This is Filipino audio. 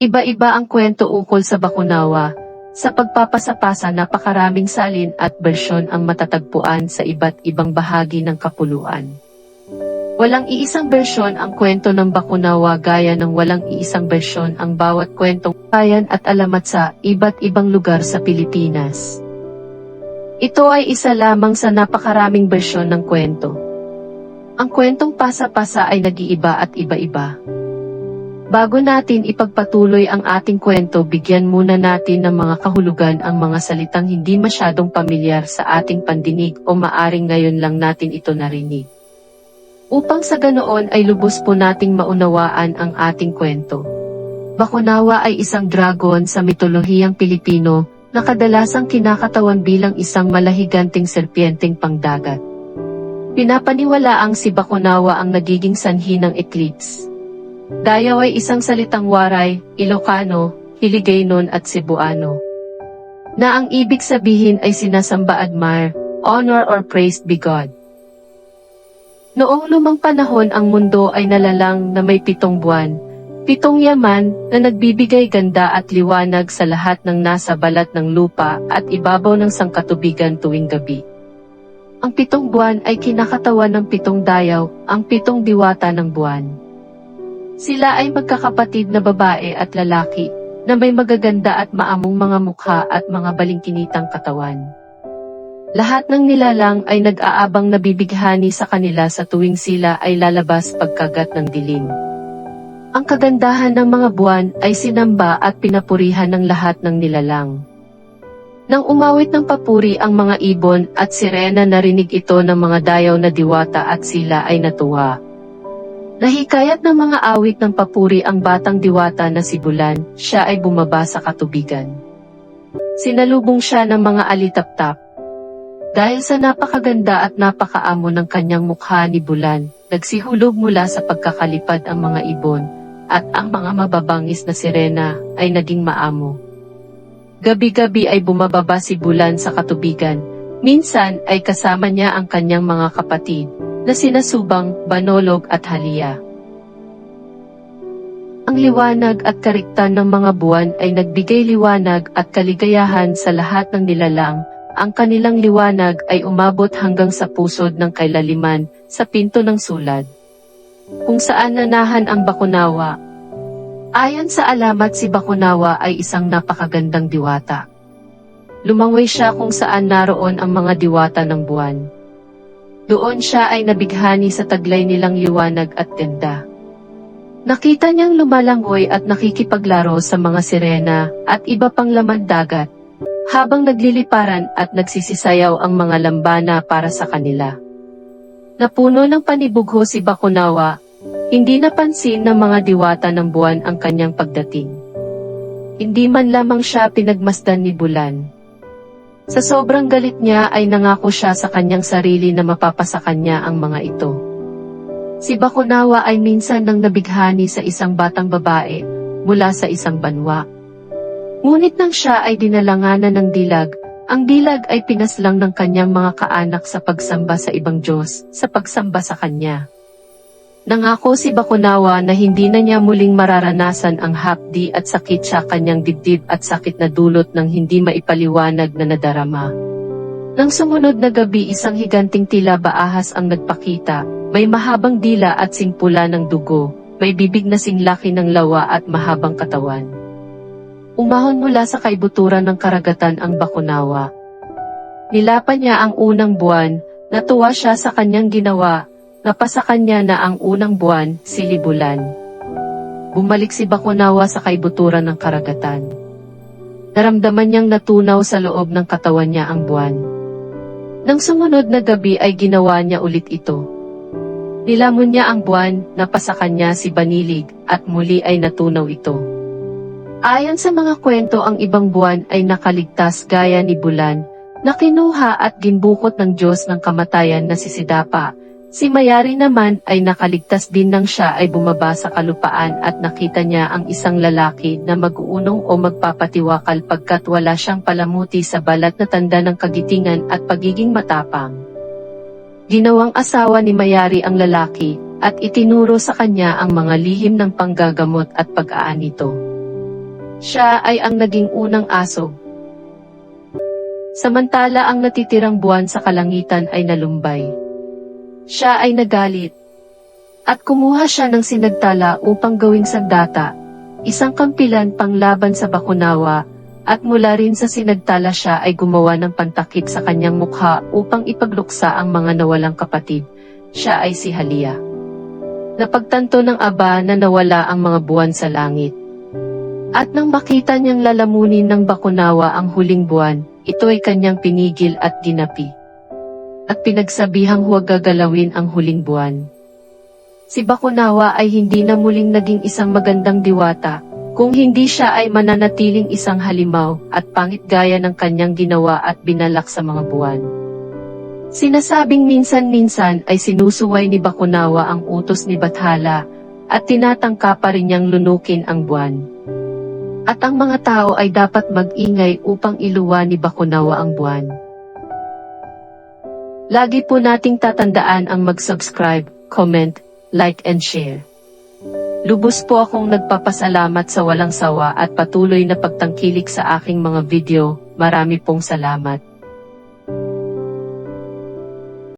Iba-iba ang kwento ukol sa Bakunawa. Sa pagpapasapasa napakaraming salin at bersyon ang matatagpuan sa iba't ibang bahagi ng kapuluan. Walang iisang bersyon ang kwento ng Bakunawa gaya ng walang iisang bersyon ang bawat kwentong bayan at alamat sa iba't ibang lugar sa Pilipinas. Ito ay isa lamang sa napakaraming bersyon ng kwento. Ang kwentong pasa-pasa ay nag-iiba at iba-iba. Bago natin ipagpatuloy ang ating kwento, bigyan muna natin ng mga kahulugan ang mga salitang hindi masyadong pamilyar sa ating pandinig o maaring ngayon lang natin ito narinig. Upang sa ganoon ay lubos po nating maunawaan ang ating kwento. Bakunawa ay isang dragon sa mitolohiyang Pilipino na kadalasang kinakatawan bilang isang malahiganting serpienteng pangdagat. Pinapaniwala ang si Bakunawa ang nagiging sanhi ng eclipse. Dayaw ay isang salitang waray, Ilocano, Hiligaynon at Cebuano. Na ang ibig sabihin ay sinasamba admire, honor or praised be God. Noong lumang panahon ang mundo ay nalalang na may pitong buwan, pitong yaman na nagbibigay ganda at liwanag sa lahat ng nasa balat ng lupa at ibabaw ng sangkatubigan tuwing gabi. Ang pitong buwan ay kinakatawan ng pitong dayaw, ang pitong diwata ng buwan. Sila ay magkakapatid na babae at lalaki, na may magaganda at maamong mga mukha at mga balingkinitang katawan. Lahat ng nilalang ay nag-aabang nabibighani sa kanila sa tuwing sila ay lalabas pagkagat ng dilim. Ang kagandahan ng mga buwan ay sinamba at pinapurihan ng lahat ng nilalang. Nang umawit ng papuri ang mga ibon at sirena narinig ito ng mga dayaw na diwata at sila ay natuwa. Nahikayat ng mga awit ng papuri ang batang diwata na si Bulan, siya ay bumaba sa katubigan. Sinalubong siya ng mga alitap-tap. Dahil sa napakaganda at napakaamo ng kanyang mukha ni Bulan, nagsihulog mula sa pagkakalipad ang mga ibon, at ang mga mababangis na sirena ay naging maamo. Gabi-gabi ay bumababa si Bulan sa katubigan, minsan ay kasama niya ang kanyang mga kapatid, na sinasubang, banolog at haliya. Ang liwanag at kariktan ng mga buwan ay nagbigay liwanag at kaligayahan sa lahat ng nilalang, ang kanilang liwanag ay umabot hanggang sa pusod ng kailaliman, sa pinto ng sulad. Kung saan nanahan ang Bakunawa. Ayon sa alamat si Bakunawa ay isang napakagandang diwata. Lumangoy siya kung saan naroon ang mga diwata ng buwan. Doon siya ay nabighani sa taglay nilang liwanag at ganda. Nakita niyang lumalangoy at nakikipaglaro sa mga sirena at iba pang laman dagat, habang nagliliparan at nagsisisayaw ang mga lambana para sa kanila. Napuno ng panibugho si Bakunawa, hindi napansin ng mga diwata ng buwan ang kanyang pagdating. Hindi man lamang siya pinagmasdan ni Bulan. Sa sobrang galit niya ay nangako siya sa kanyang sarili na mapapasa kanya ang mga ito. Si Bakunawa ay minsan nang nabighani sa isang batang babae, mula sa isang banwa. Ngunit nang siya ay dinalanganan ng dilag, ang dilag ay pinaslang ng kanyang mga kaanak sa pagsamba sa ibang Diyos, sa pagsamba sa kanya. Nangako si Bakunawa na hindi na niya muling mararanasan ang hapdi at sakit sa kanyang dibdib at sakit na dulot ng hindi maipaliwanag na nadarama. Nang sumunod na gabi isang higanting tila baahas ang nagpakita, may mahabang dila at singpula ng dugo, may bibig na singlaki ng lawa at mahabang katawan. Umahon mula sa kaibuturan ng karagatan ang Bakunawa. Nilapan niya ang unang buwan, natuwa siya sa kanyang ginawa, napasa kanya na ang unang buwan, silibulan. Bumalik si Bakunawa sa kaibuturan ng karagatan. Naramdaman niyang natunaw sa loob ng katawan niya ang buwan. Nang sumunod na gabi ay ginawa niya ulit ito. Nilamon niya ang buwan, napasa kanya si Banilig, at muli ay natunaw ito. Ayon sa mga kwento ang ibang buwan ay nakaligtas gaya ni Bulan, na kinuha at ginbukot ng Diyos ng kamatayan na si Sidapa. Si Mayari naman ay nakaligtas din nang siya ay bumaba sa kalupaan at nakita niya ang isang lalaki na mag-uunong o magpapatiwakal pagkat wala siyang palamuti sa balat na tanda ng kagitingan at pagiging matapang. Ginawang asawa ni Mayari ang lalaki, at itinuro sa kanya ang mga lihim ng panggagamot at pag-aanito. Siya ay ang naging unang aso. Samantala ang natitirang buwan sa kalangitan ay nalumbay. Siya ay nagalit. At kumuha siya ng sinagtala upang gawing sandata, isang kampilan panglaban sa Bakunawa, at mula rin sa sinagtala siya ay gumawa ng pantakip sa kanyang mukha upang ipagluksa ang mga nawalang kapatid. Siya ay si Halia. Napagtanto ng aba na nawala ang mga buwan sa langit. At nang makita niyang lalamunin ng Bakunawa ang huling buwan, ito ay kanyang pinigil at ginapi. At pinagsabihang huwag gagalawin ang huling buwan. Si Bakunawa ay hindi na muling naging isang magandang diwata, kung hindi siya ay mananatiling isang halimaw at pangit gaya ng kanyang ginawa at binalak sa mga buwan. Sinasabing minsan-minsan ay sinusuway ni Bakunawa ang utos ni Bathala at tinatangka pa rin niyang lunukin ang buwan. At ang mga tao ay dapat mag-ingay upang iluwa ni Bakunawa ang buwan. Lagi po nating tatandaan ang mag-subscribe, comment, like and share. Lubos po akong nagpapasalamat sa walang sawa at patuloy na pagtangkilik sa aking mga video. Marami pong salamat.